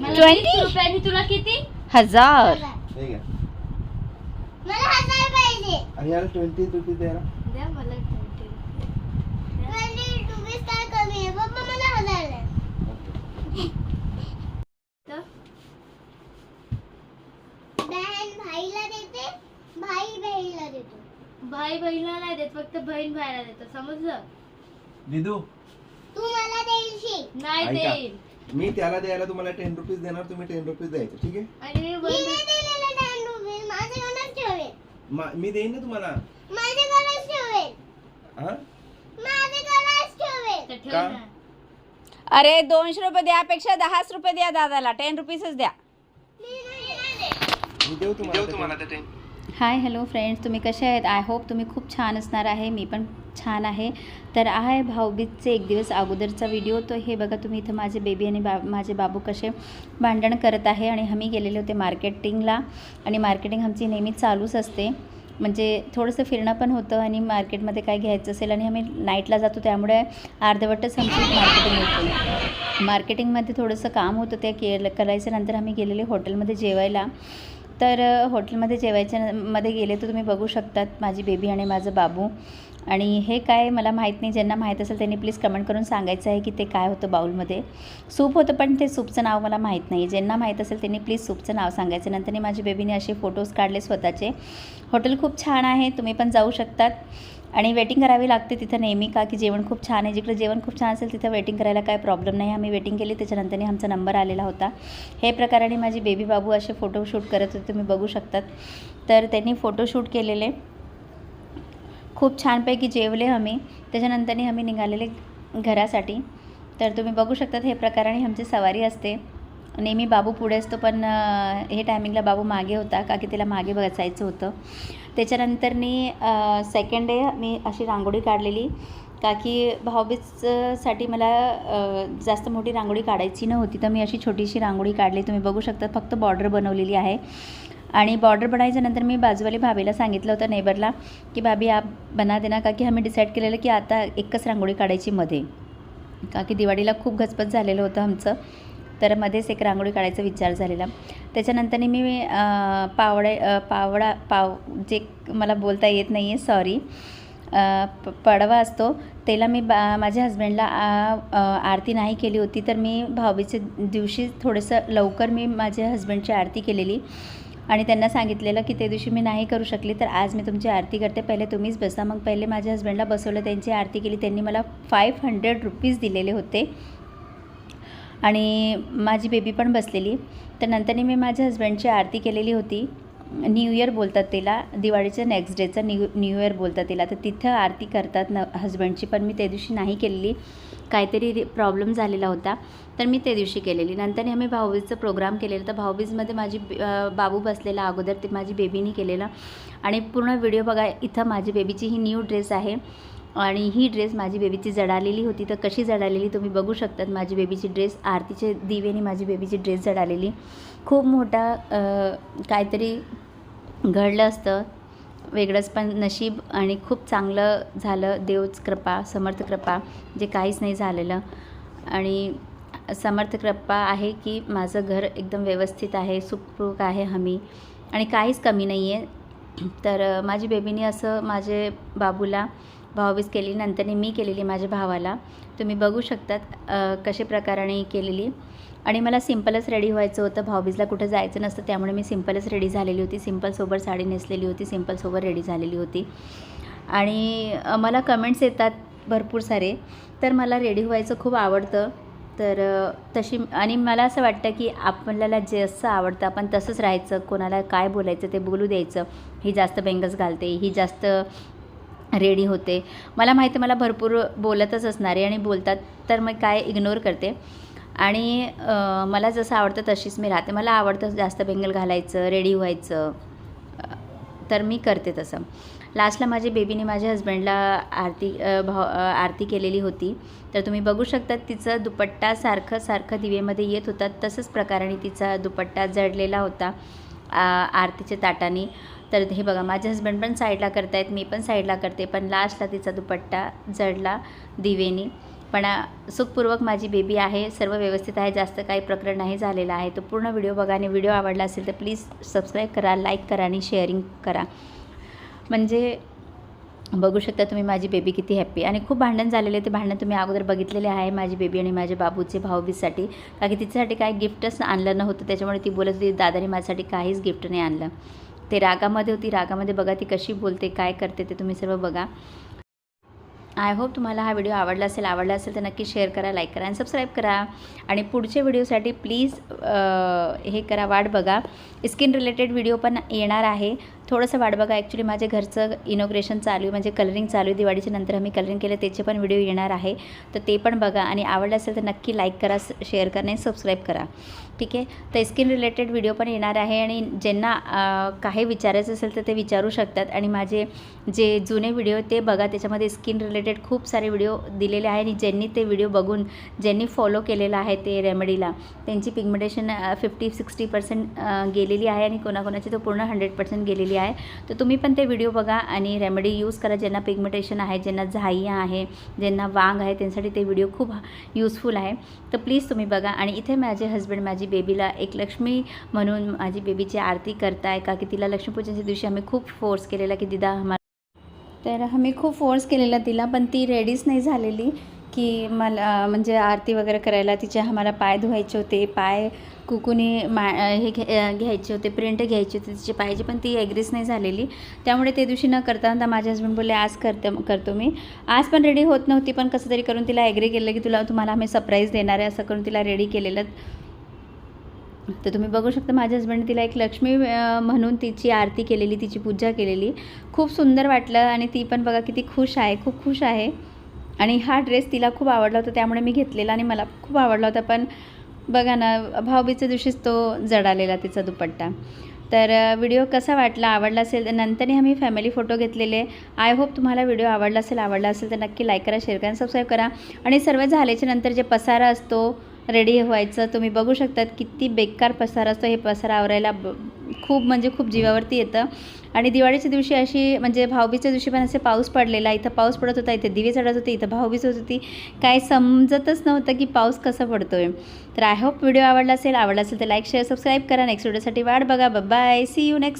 रुपयानी तुला किती? हजार. हे घ्या. मला हजार पाहिजे. आणि याला ट्वेंटी रुपीज द्यायला द्या मला ट्वेंटी ट्वेंटी रुपीज काय कमी आहे? पप्पा मला हजार आहे बहीण भाईला देते भाई बहिणीला देतो. भाई बहिणीला नाही देत फक्त बहीण भाईला देतो. समजलं? दिदू. तू मला देशील. नाही ऐका. देईल मी त्याला द्यायला तुम्हाला टेन रुपीज देणार तुम्ही टेन रुपीज द्यायचे ठीक आहे? आणि मी दिलेलं ठेवेल. देईन ना तुम्हाला. माझ्याकडेच ठेवेल. हा? माझ्याकडेच ठेवेल. तर ठेव का? ना. अरे दोनशे रुपये द्यापेक्षा दहाच रुपये द्या दादाला टेन रुपीजच द्या. मी नाही देणार. मी देऊ तुम्हाला ते 10. हाय हॅलो फ्रेंड्स तुम्ही कसे आहेत? आय होप तुम्ही खूप छान असणार आहे. मी पण छान आहे. तर आहे भाऊबीजचे एक दिवस अगोदरचा व्हिडिओ. तो हे बघा तुम्ही इथं माझे बेबी आणि बा माझे बाबू कसे भांडण करत आहे आणि आम्ही गेलेले होते मार्केटिंगला आणि मार्केटिंग आमची नेहमी चालूच असते. म्हणजे थोडंसं फिरणं पण होतं आणि मार्केटमध्ये काय घ्यायचं असेल आणि आम्ही नाईटला जातो त्यामुळे अर्धवटच आमची मार्केटिंग होते. मार्केटिंगमध्ये थोडंसं काम होतं ते के करायचं नंतर आम्ही गेलेले हॉटेलमध्ये जेवायला. तर हॉटेलमध्ये जेवायच्या मध्ये गेले तर तुम्ही बघू शकतात माझी बेबी आणि माझं बाबू. आणि हे काय मला माहीत नाही ज्यांना माहीत असेल त्यांनी प्लीज कमेंट करून सांगायचं आहे की ते काय होतं बाऊलमध्ये. सूप होतं पण ते सूपचं नाव मला माहीत नाही. ज्यांना माहीत असेल त्यांनी प्लीज सूपचं नाव सांगायचं नंतर माझी बेबीने असे फोटोज काढले स्वतःचे. हॉटेल खूप छान आहे तुम्ही पण जाऊ शकतात. आणि वेटिंग करावी लागते तिथं नेहमी का? की जेवण खूप छान आहे. जिकडे जेवण खूप छान असेल तिथं वेटिंग करायला काय प्रॉब्लेम नाही. आम्ही वेटिंग केली. त्याच्यानंतरने आमचा नंबर आलेला होता. हे प्रकाराने माझी बेबी बाबू असे फोटोशूट करत होते. तुम्ही बघू शकतात. तर त्यांनी फोटोशूट केलेले. खूप छानपैकी जेवले आम्ही. त्याच्यानंतरनी आम्ही निघालेले घरासाठी. तर तुम्ही बघू शकतात हे प्रकाराने आमची सवारी असते. नेहमी बाबू पुढे असतो पण हे टायमिंगला बाबू मागे होता का की त्याला मागे बसायचं होतं. त्याच्यानंतरनी सेकंड डे मी अशी रांगोळी काढलेली. का की भाऊबीजसाठी मला जास्त मोठी रांगोळी काढायची नव्हती. तर मी अशी छोटीशी रांगोळी काढली. तुम्ही बघू शकता फक्त बॉर्डर बनवलेली आहे. आणि बॉर्डर बनायच्यानंतर मी बाजूवाली भाभीला सांगितलं होतं नेबरला की भाभी आप बना देना. का की आम्ही डिसाईड केलेलं की आता एकच रांगोळी काढायची मध्ये. का की दिवाळीला खूप घचपच झालेलं होतं आमचं. तर मध्येच एक रांगोळी काढायचा विचार झालेला. त्याच्यानंतरनी मी पावडे पावडा पाव जे मला बोलता येत नाही आहे सॉरी प पडवा असतो त्याला मी बा माझ्या हस्बंडला आरती नाही केली होती तर मी भाऊबीच्या दिवशी थोडंसं लवकर मी माझ्या हस्बंडची आरती केलेली. आणि त्यांना सांगितलेलं की त्या दिवशी मी नाही करू शकली तर आज मी तुमची आरती करते. पहिले तुम्हीच बसा. मग पहिले माझ्या हस्बंडला बसवलं त्यांची आरती केली. त्यांनी मला फाईव्ह हंड्रेड रुपीज दिलेले होते. आणि माझी बेबी पण बसलेली. तर नंतरनी मी माझ्या हस्बंडची आरती केलेली होती. न्यू इयर बोलतात त्याला दिवाळीचं नेक्स्ट डेचं न्यू न्यू इयर बोलतात तिला. तर तिथं आरती करतात न हस्बंडची पण मी त्या दिवशी नाही केलेली. काहीतरी प्रॉब्लेम झालेला होता. तर मी त्या दिवशी केलेली. नंतरने आम्ही भाऊबीजचं प्रोग्राम केलेलं. तर भाऊबीजमध्ये माझी बाबू बसलेला अगोदर. ते माझी बेबीनी केलेलं. आणि पूर्ण व्हिडिओ बघा इथं माझी बेबीची ही न्यू ड्रेस आहे. आणि ही ड्रेस माझी बेबीची जडालेली होती. तर कशी जडालेली तुम्ही बघू शकतात. माझी बेबीची ड्रेस आरतीचे दिवेने माझी बेबीची ड्रेस जडालेली. खूप मोठा काहीतरी घडलं असतं. वेगळंच पण नशीब आणि खूप चांगलं झालं. देवच कृपा समर्थ कृपा जे काहीच नाही झालेलं. आणि समर्थ कृपा आहे की माझं घर एकदम व्यवस्थित आहे सुखरूप आहे हमी. आणि काहीच कमी नाही आहे तर माझी बेबीने असं माझे बाबूला भाऊबीज केली नंतरनी मी केलेली माझ्या भावाला. तुम्ही बघू शकतात कशा प्रकाराने केलेली. आणि मला सिम्पलच रेडी व्हायचं होतं. भाऊबीजला कुठं जायचं नसतं त्यामुळे मी सिम्पलच रेडी झालेली होती. सिम्पलसोबत साडी नेसलेली होती सिम्पलसोबत रेडी झालेली होती. आणि मला कमेंट्स येतात भरपूर सारे. तर मला रेडी व्हायचं खूप आवडतं. तर तशी आणि मला असं वाटतं की आपल्याला जसं आवडतं आपण तसंच राहायचं. कोणाला काय बोलायचं ते बोलू द्यायचं. ही जास्त बेंगस घालते ही जास्त रेडी होते. मला माहिती आहे मला भरपूर बोलतच असणारे आणि बोलतात तर मग काय इग्नोर करते. आणि मला जसं आवडतं तशीच मी राहते. मला आवडतं जास्त बेंगल घालायचं रेडी व्हायचं तर मी करते तसं. लास्टला माझ्या बेबीने माझ्या हस्बंडला आरती भाव आरती केलेली होती. तर तुम्ही बघू शकता तिचं दुपट्टा सारखं सारखं दिवेमध्ये येत होता. तसंच प्रकाराने तिचा दुपट्टा जडलेला होता. आरतीच्या ताटाने. तर हे बघा माझे हस्बंड पण साईडला करतायत मी पण साईडला करते पण लास्टला तिचा दुपट्टा जडला दिवेनी. पण सुखपूर्वक माझी बेबी आहे सर्व व्यवस्थित आहे जास्त काही प्रकरण नाही झालेलं आहे. तो पूर्ण व्हिडिओ बघा आणि व्हिडिओ आवडला असेल तर प्लीज सबस्क्राईब करा लाईक करा आणि शेअरिंग करा. म्हणजे बघू शकता तुम्ही माझी बेबी किती हॅप्पी आणि खूप भांडण झालेले ते भांडण तुम्ही अगोदर बघितलेले आहे माझी बेबी आणि माझ्या बाबूचे भाऊबीजसाठी. का की तिच्यासाठी काही गिफ्टच आणलं नव्हतं. त्याच्यामुळे ती बोलत होती दादाने माझ्यासाठी काहीच गिफ्ट नाही आणलं. ते रागामध्ये होती. रागामध्ये बघा ती कशी बोलते काय करते ते तुम्ही सर्व बघा. आय होप तुम्हाला हा व्हिडिओ आवडला असेल. आवडला असेल तर नक्की शेअर करा लाईक करा आणि सबस्क्राईब करा. आणि पुढच्या व्हिडिओसाठी प्लीज हे करा वाट बघा. स्किन रिलेटेड व्हिडिओ पण येणार आहे. थोडंसं वाट बघा. ॲक्च्युली माझ्या घरचं इनोग्रेशन चालू आहे म्हणजे कलरिंग चालू आहे. दिवाळीच्या नंतर आम्ही कलरिंग केलं त्याचे पण व्हिडिओ येणार आहे. तर ते पण बघा. आणि आवडलं असेल तर नक्की लाईक करा शेअर करा आणि सबस्क्राईब करा. ठीक आहे? तर स्किन रिलेटेड व्हिडिओ पण येणार आहे आणि ज्यांना काही विचारायचं असेल तर ते विचारू शकतात. आणि माझे जे जुने व्हिडिओ ते बघा. त्याच्यामध्ये स्किन रिलेटेड खूप सारे व्हिडिओ दिलेले आहे आणि ज्यांनी ते व्हिडिओ बघून ज्यांनी फॉलो केलेलं आहे ते रेमेडीला त्यांची पिगमेंटेशन फिफ्टी सिक्स्टी पर्सेंट गेलेली आहे. आणि कोणाकोणाची तो पूर्ण हंड्रेड पर्सेंट गेलेली आहे. तर तुम्ही पण ते व्हिडिओ बघा आणि रेमेडी यूज करा. ज्यांना पिगमेंटेशन आहे ज्यांना झाईया आहे ज्यांना वांग आहे त्यांसाठी ते व्हिडिओ खूप यूजफुल आहे. तर प्लीज तुम्ही बघा. आणि इथे माझे हस्बंड माझी बेबीला एक लक्ष्मी म्हणून माझी बेबीची आरती करताय का? की तिला लक्ष्मीपूजनच्या दिवशी आम्ही खूप फोर्स केलेला की दिदा आम्हाला तर आम्ही खूप फोर्स केलेला तिला पण ती रेडीच नाही झालेली. की मला म्हणजे आरती वगैरे करायला तिचे आम्हाला पाय धुवायचे होते पाय कुकुने मा हे घ्या घ्यायचे होते प्रिंट घ्यायची होती तिचे पाहिजे पण ती ॲग्रीच नाही झालेली. त्यामुळे ते दिवशी न करता माझे हस्बंड बोलले आज करते करतो मी. आज पण रेडी होत नव्हती पण कसं तरी करून तिला ॲग्री केलं की तुला तुम्हाला आम्ही सरप्राईज देणार आहे असं करून तिला रेडी केलेलं. तर तुम्ही बघू शकता माझ्या हस्बंडने तिला एक लक्ष्मी म्हणून तिची आरती केलेली तिची पूजा केलेली. खूप सुंदर वाटलं आणि ती पण बघा किती खुश आहे खूप खुश आहे. आणि हा ड्रेस तिला खूप आवडला होता त्यामुळे मी घेतलेला आणि मला खूप आवडला होता. पण बघा ना भाऊबीच्या दिवशीच तो जडालेला तिचा दुपट्टा. तर व्हिडिओ कसा वाटला आवडला असेल तर नंतरही आम्ही फॅमिली फोटो घेतलेले. आय होप तुम्हाला व्हिडिओ आवडला असेल आवडला असेल तर नक्की लाईक करा शेअर करा सबस्क्राईब करा. आणि सर्व झाल्याच्यानंतर जे पसारा असतो रेडी व्हायचं. तुम्ही बघू शकतात किती बेकार पसार असतो. हे पसारा आवरायला ब खूप म्हणजे खूप जीवावरती येतं. आणि दिवाळीच्या दिवशी अशी म्हणजे भाऊबीच्या दिवशी पण असे पाऊस पडलेला. इथं पाऊस पडत होता इथे दिवे चढत होते इथं भाऊबीज होत होती. काय समजतच नव्हतं की पाऊस कसा पडतो आहे तर आय होप व्हिडिओ आवडला असेल. आवडला असेल तर लाईक शेअर सबस्क्राईब करा. नेक्स्ट व्हिडिओसाठी वाट बघा. Bye C you next